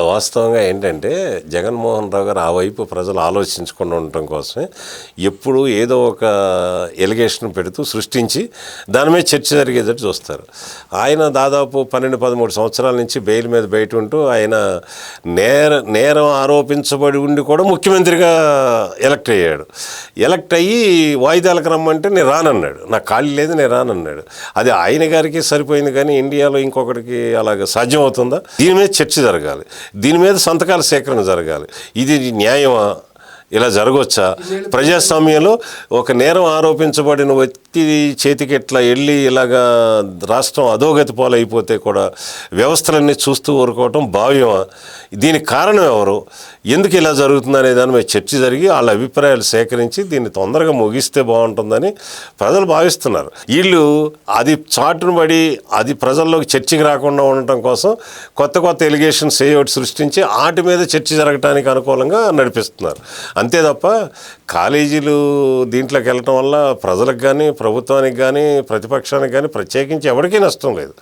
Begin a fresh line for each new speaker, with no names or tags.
వాస్తవంగా ఏంటంటే జగన్మోహన్ రావు గారు ఆ వైపు ప్రజలు ఆలోచించకుండా ఉండటం కోసమే ఎప్పుడు ఏదో ఒక ఎలిగేషన్ పెడుతూ సృష్టించి దాని మీద చర్చ జరిగేటట్టు చూస్తారు. ఆయన దాదాపు పన్నెండు పదమూడు సంవత్సరాల నుంచి బెయిల్ మీద బయట ఉంటూ ఆయన నేర నేరం ఆరోపించబడి ఉండి కూడా ముఖ్యమంత్రిగా ఎలక్ట్ అయ్యాడు. ఎలక్ట్ అయ్యి వాయిదాలకు రమ్మంటే నేను రానన్నాడు. నాకు ఖాళీ లేదు నేను రానన్నాడు. అది ఆయన గారికి సరిపోయింది కానీ ఇండియాలో ఇంకొకటికి అలాగ సాధ్యం అవుతుందా దీని మీద చర్చ జరగాలి. దీని మీద సంతకాల సేకరణ జరగాలి. ఇది న్యాయమా? ఇలా జరగవచ్చా ప్రజాస్వామ్యంలో ఒక నేరం ఆరోపించబడిన వ్యక్తి చేతికి ఇట్లా వెళ్ళి ఇలాగా రాష్ట్రం అధోగతి పాలైపోతే కూడా వ్యవస్థలన్నీ చూస్తూ ఊరుకోవటం భావ్యమా? దీనికి కారణం ఎవరు? ఎందుకు ఇలా జరుగుతుంది అనే దాని మీద చర్చ జరిగి వాళ్ళ అభిప్రాయాలు సేకరించి దీన్ని తొందరగా ముగిస్తే బాగుంటుందని ప్రజలు భావిస్తున్నారు. వీళ్ళు అది చాటును పడి అది ప్రజల్లోకి చర్చకి రాకుండా ఉండటం కోసం కొత్త కొత్త ఎలిగేషన్స్ ఏ ఒకటి సృష్టించి వాటి మీద చర్చ జరగటానికి అనుకూలంగా నడిపిస్తున్నారు. అంతే తప్ప కాలేజీలు దీంట్లోకి వెళ్ళటం వల్ల ప్రజలకు కానీ ప్రభుత్వానికి కానీ ప్రతిపక్షానికి కానీ ప్రత్యేకించి ఎవరికీ నష్టం లేదు.